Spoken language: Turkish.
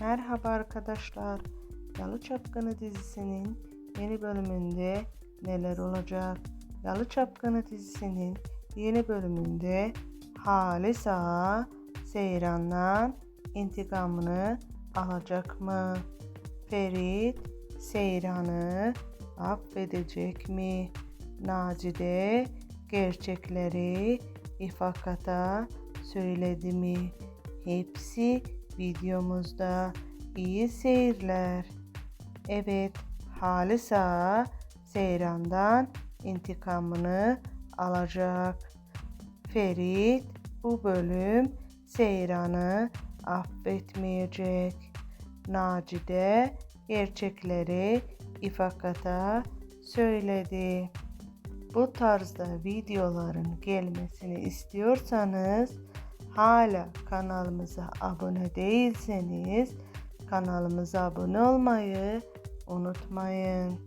Merhaba arkadaşlar. Yalı Çapkını dizisinin yeni bölümünde neler olacak? Yalı Çapkını dizisinin yeni bölümünde Halis Ağa Seyran'dan intikamını alacak mı? Ferit Seyran'ı affedecek mi? Nacide gerçekleri ifakata söyledi mi? Hepsi videomuzda. İyi seyirler. Evet, Halis Ağa Seyran'dan intikamını alacak. Ferit bu bölüm Seyran'ı affetmeyecek. Nacide gerçekleri ifakata söyledi. Bu tarzda videoların gelmesini istiyorsanız hala kanalımıza abone değilseniz kanalımıza abone olmayı unutmayın.